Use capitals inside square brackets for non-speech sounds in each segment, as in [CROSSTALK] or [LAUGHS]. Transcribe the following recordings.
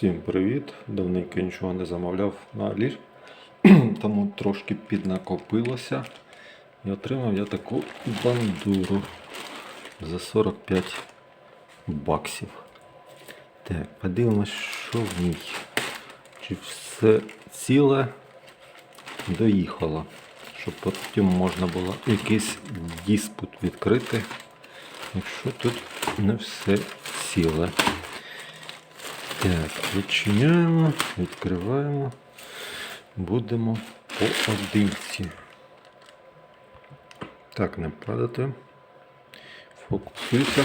Всім привіт! Давненько нічого не замовляв на Алі, [CLEARS THROAT] тому трошки піднакопилося. І отримав я таку бандуру за 45 баксів. Так, подивимось, що в ній. Чи все ціле доїхало, щоб потім можна було якийсь диспут відкрити, якщо тут не все ціле. Так, відчиняємо, відкриваємо. Будемо поодинці. Так, не падати. Фокусуйся.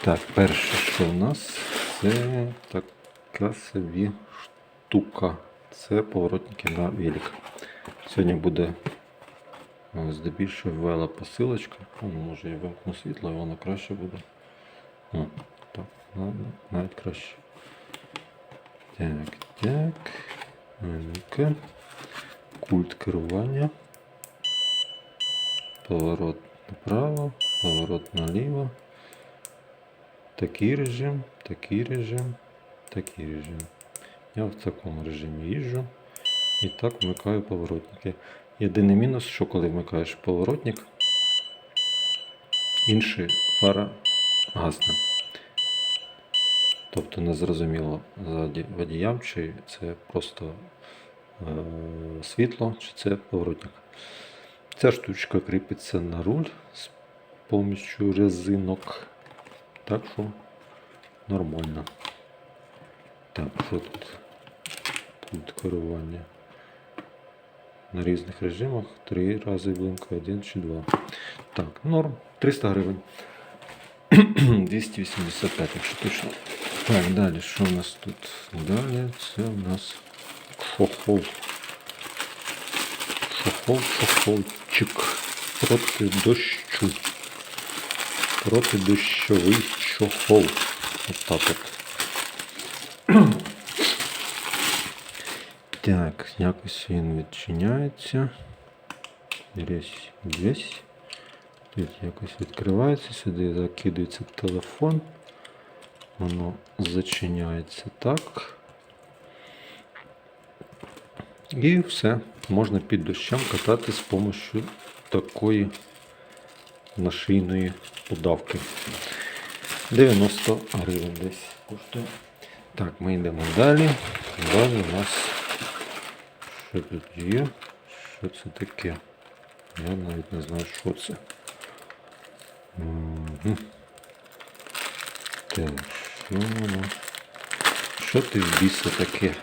Так, перше, що в нас, це така собі штука. Це поворотники на велик. Сьогодні буде е, здебільшого вела посилочка. Ну, може я вимкну світло, і воно краще буде. О, так, навіть краще. Так, так. Ну-ка. Культ керування. Поворот направо, поворот наліво. Такий режим, такий режим, такий режим. Я в такому режимі їжджу і так вмикаю поворотники. Єдиний мінус, що коли вмикаєш поворотник, інший фара гасне. Тобто не зрозуміло водіям, чи це просто е, світло, чи це поворотник. Ця штучка кріпиться на руль з поміччю резинок. Так що нормально. Так, що тут? Тут керування. На різних режимах три рази блинка, один чи два. Так, норм. 300 гривень. 285, [COUGHS] якщо точно. Так, далі, що у нас тут? Далі це у нас шохол. Шохол, шохолчик. Проти дощу. Проти дощовий чохол. Ось так от. Так, якось він відчиняється. Десь, десь. Тут якось відкривається, сюди закидується телефон. Воно зачиняється так. І все. Можна під дощем катати з допомогою такої нашийної удавки. 90 гривень десь коштує. Так, ми йдемо далі. Далі у нас що тут є? Що це таке? Я навіть не знаю, що це. Так, що? Що ти в біса таке?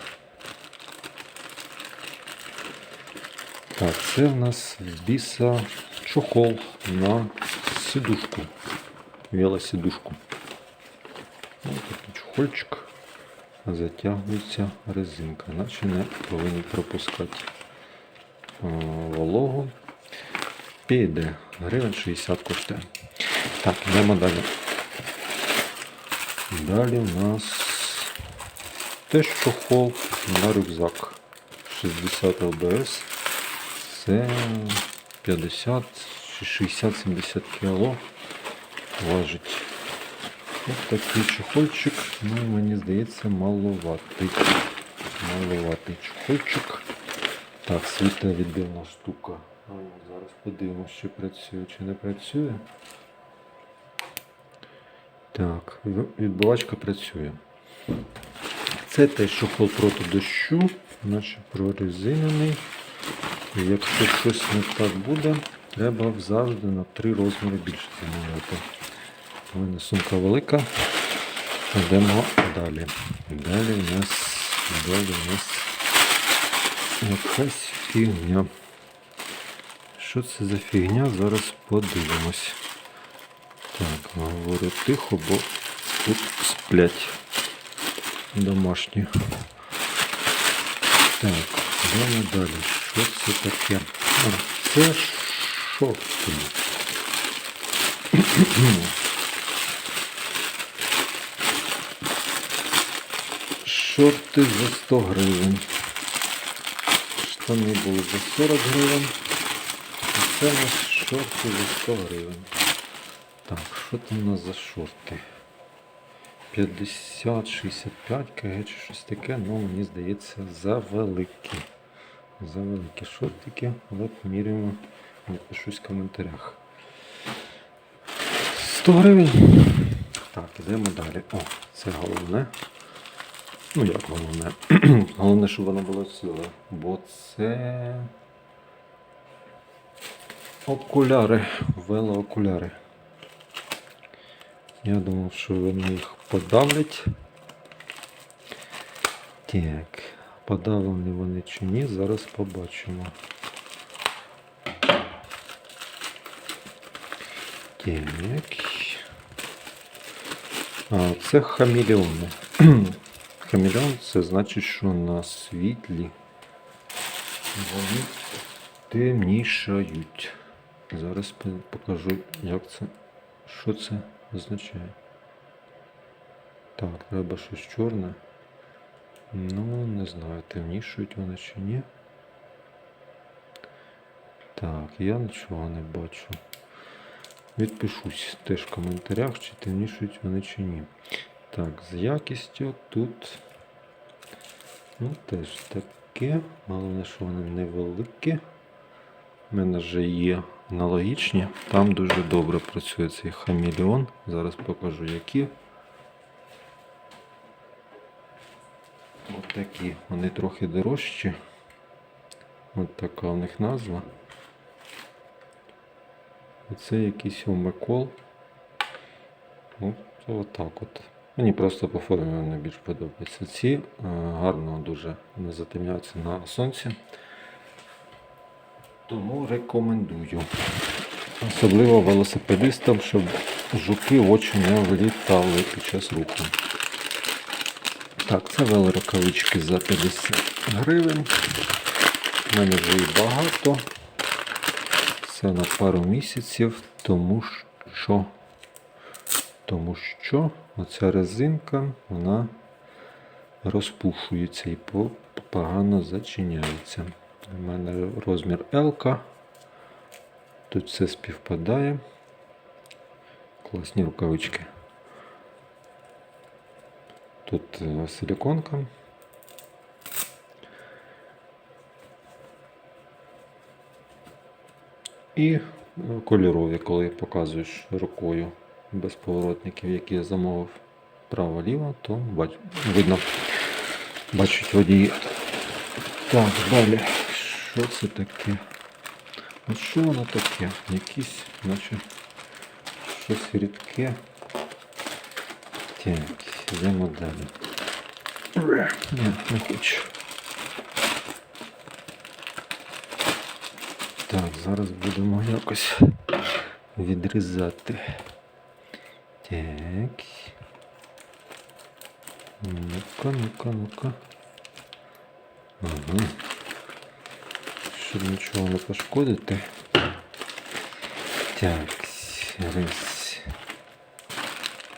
Так, це в нас в біса чохол на сидушку. Велосидушку. Ось такий чохольчик. Затягується резинка, наче не повинні пропускати вологу. Піде. Гривень 60 коштує. Так, йдемо далі. Далі у нас теж чохол на рюкзак. 60 ЛБС. Це 50 чи 60-70 кг важить. Ось такий чохольчик, ну мені здається, маловатий. Маловатий чохольчик. Так, світловідбивна штука. Зараз подивимося, чи працює, чи не працює. Так, в- відбивачка працює. Це теж чохол проти дощу, наче прорезинений. І якщо щось не так буде, треба завжди на три розміри більше замовити. У мене сумка велика. Йдемо далі. Далі у нас, далі у нас якась фігня. Що це за фігня? Зараз подивимось. Так, говорю тихо, бо тут сплять домашні. Так, йдемо далі. Що це таке? А, це шорти. Шорти за 100 гривень. Штани були за 40 гривень. Це у нас шорти за 100 гривень. Так, що там у нас за шорти? 50-65 кг чи щось таке, ну мені здається, завеликі. Завеликі шортики, але поміряємо, напишусь в коментарях. 100 гривень. Так, ідемо далі. О, це головне. Ну як головне? [CLEARS THROAT] головне, щоб воно було ціле. Бо це окуляри, велоокуляри. Я думав, що вони їх подавлять. Так, подавлені вони чи ні, зараз побачимо. Так. А, це хамелеони. [CLEARS THROAT] Хамелеон це значить, що на світлі вони темнішають. Зараз покажу, як це, що це означає. Так, треба щось чорне. Ну, не знаю, темнішають вони чи ні. Так, я нічого не бачу. Відпишусь теж в коментарях, чи темнішують вони чи ні. Так, з якістю тут ну, теж таке. Головне, що вони невеликі. У мене вже є аналогічні. Там дуже добре працює цей хамелеон. Зараз покажу які. От такі. Вони трохи дорожчі. От така у них назва. Оце якийсь омекол. Ну, це отак от. Мені просто по формі вони більш подобаються. Ці е, гарно дуже не затемняються на сонці. Тому рекомендую. Особливо велосипедистам, щоб жуки в очі не влітали під час руху. Так, це велорукавички за 50 гривень. У мене вже і багато. Це на пару місяців, тому що, тому що оця резинка вона розпушується і погано зачиняється. У мене розмір L. Тут все співпадає. Класні рукавички. Тут е, силіконка. І е, кольорові, коли показуєш рукою без поворотників, які я замовив право-ліво, то бач, видно, бачать водії. Так, далі. Що це таке? От що воно таке? Якісь, наче щось рідке. Так, йдемо далі. Ні, не хочу. Так, зараз будемо якось відрізати. Так. Ну-ка, ну-ка, ну-ка. Ага. Щоб нічого не пошкодити. Так, раз.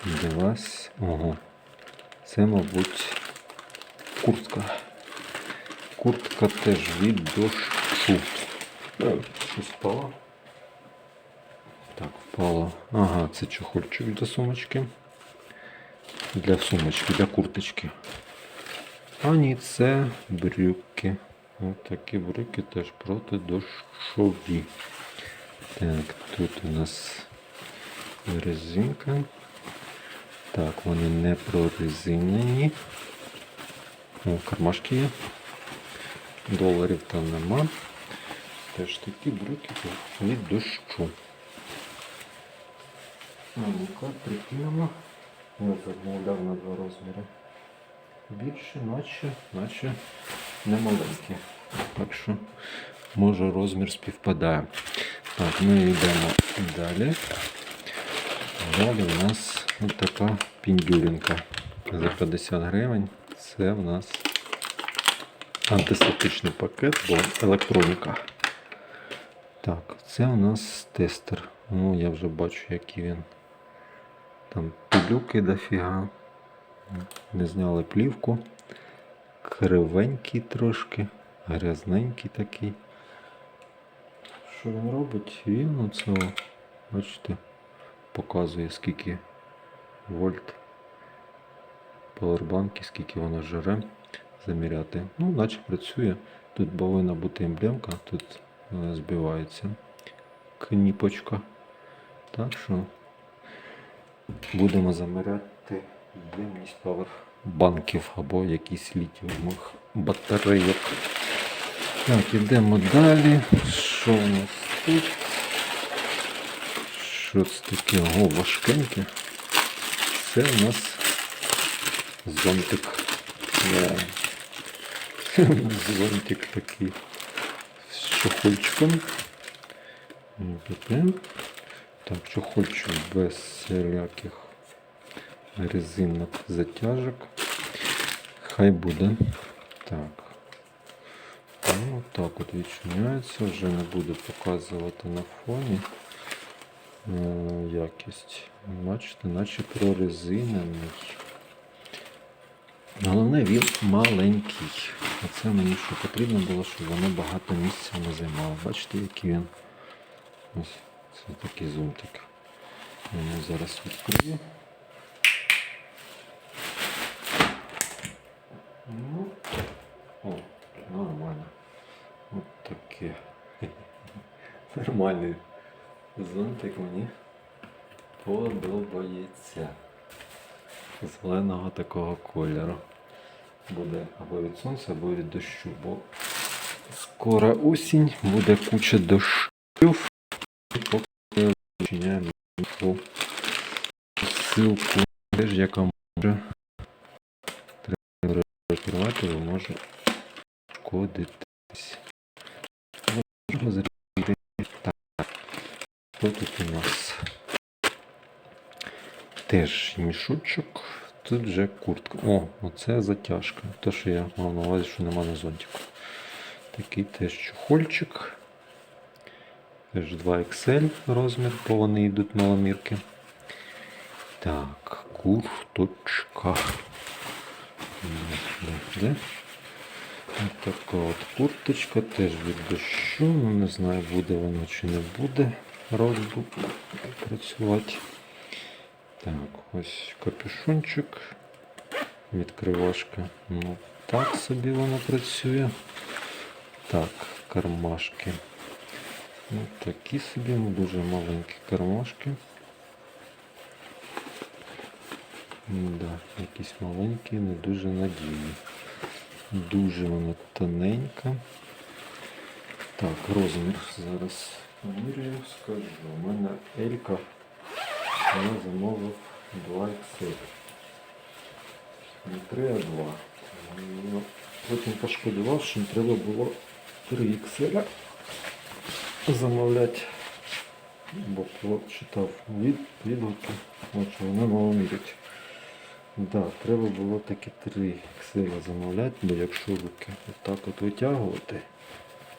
Два. Ого. Це, мабуть, куртка. Куртка теж від дощу. Е, Щось впало. Так, впало. Ага, це чохольчик для сумочки. Для сумочки, для курточки. А ні, це брюки. Ось такі брюки теж протидощові. Так, тут у нас резинка. Так, вони не прорезинені. О, кармашки є. Доларів там нема. Теж такі брюки від дощу. Ну-ка, прикинемо. Я замовляв на два розміри. Більше, наче, наче не маленькі. Так що, може розмір співпадає. Так, ми йдемо далі. Далі у нас така піндюлінка за 50 гривень. Це у нас антисептичний пакет, бо електроніка. Так, це у нас тестер. Ну, я вже бачу, який він. Там пилюки дофіга. Не зняли плівку. Кривенький трошки, грязненький такий. Що він робить? Він оце, бачите, показує скільки вольт павербанки, скільки воно жере, заміряти. Ну, наче працює. Тут повинна бути емблемка, тут е, збивається кніпочка. Так що будемо заміряти ємність павербанків або якісь літіумових батарейок. Так, ідемо далі. Що у нас тут? Що це таке? О, важкеньке. Це у нас зонтик. Да. [LAUGHS] Зонтик такий з чохольчиком. Так, чохольчик без всіляких резинок затяжок. Хай буде. Так. Ну, так от відчиняється, вже не буду показувати на фоні е, якість. Бачите, наче прорезинений. Головне він маленький. Оце мені що потрібно було, щоб воно багато місця не займало. Бачите, який він. Ось це такий зонтик. Я зараз відкрию. Ну, о, нормально. От таке. Нормальний зонтик мені подобається. Зеленого такого кольору. Буде або від сонця, або від дощу, бо скоро осінь, буде куча дощів. І поки відчиняємо по ссылку, теж яка може треба розкривати, бо може шкодитись. Що тут у нас? Теж мішочок. Тут вже куртка. О, оце затяжка. Те, що я мав на увазі, що нема на зонтику. Такий теж чохольчик. Теж 2 XL розмір, бо вони йдуть маломірки. Так, курточка. Де, така от курточка, теж від дощу. Ну, не знаю, буде воно чи не буде розбу працювати. Так, ось капюшончик. Відкривашка. Ну, так собі воно працює. Так, кармашки. Ну, такі собі, ну, дуже маленькі кармашки. Да, якісь маленькі, не дуже надійні. Дуже вона тоненька. Так, розмір зараз поміряю, скажу. У мене Елька, я замовив 2 XL. Не 3, а 2. Ну, Потім пошкодував, що треба було 3 XL замовляти. Бо читав від, відгуки, що вона мало мірять. Да, треба було таки 3 XL замовляти, бо якщо руки отак от витягувати,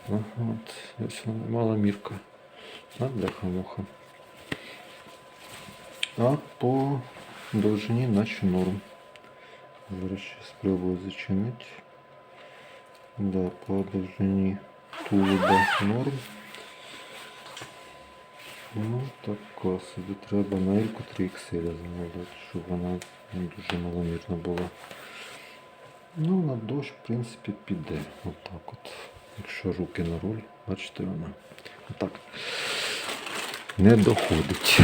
от, ось вона мала мірка. А бляха-муха. А по довжині наче норм. Зараз ще спробую зачинити. Да, по довжині тулуба норм. Ну, така собі треба на Ельку 3 XL замовляти, щоб вона не дуже маломірна була. Ну, на дощ, в принципі, піде. Отак от. Якщо руки на руль, бачите вона. Отак. Не доходить.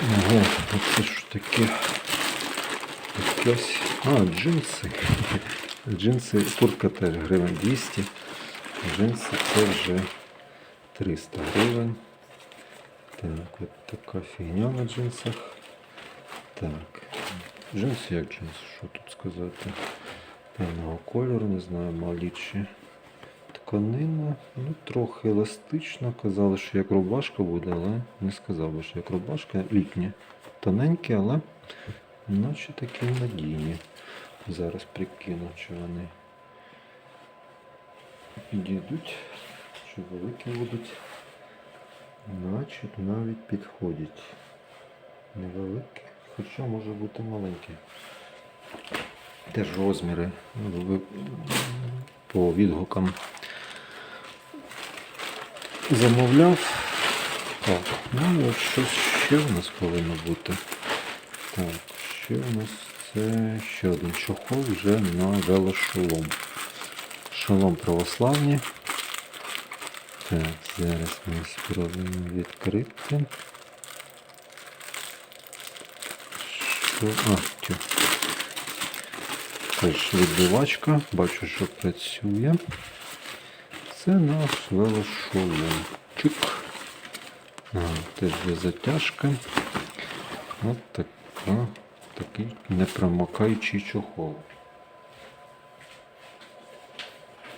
Ого, оце ж таке. Якась. А, джинси. Джинси, куртка теж гривень 200. Джинси це вже 300 гривень. Так, от така фігня на джинсах. Так. Джинси як джинси, що тут сказати? Певного кольору, не знаю, малічі. Тканина, ну трохи еластична. Казали, що як рубашка буде, але не сказав би, що як рубашка літня. Тоненькі, але наче такі надійні. Зараз прикину, чи вони підійдуть, чи великі будуть. Значить навіть підходять. Невеликі, хоча може бути маленькі. Теж розміри по відгукам замовляв. Так, ну от щось ще в нас повинно бути. Так, ще в нас Це ще один чохол вже на велошолом. Шолом православні. Так, зараз ми спробуємо відкрити. Що? А, тю. Теж відбивачка. Бачу, що працює. Це наш велошолом. Чик. А, теж є затяжка. От така, такий непромокаючий чохол.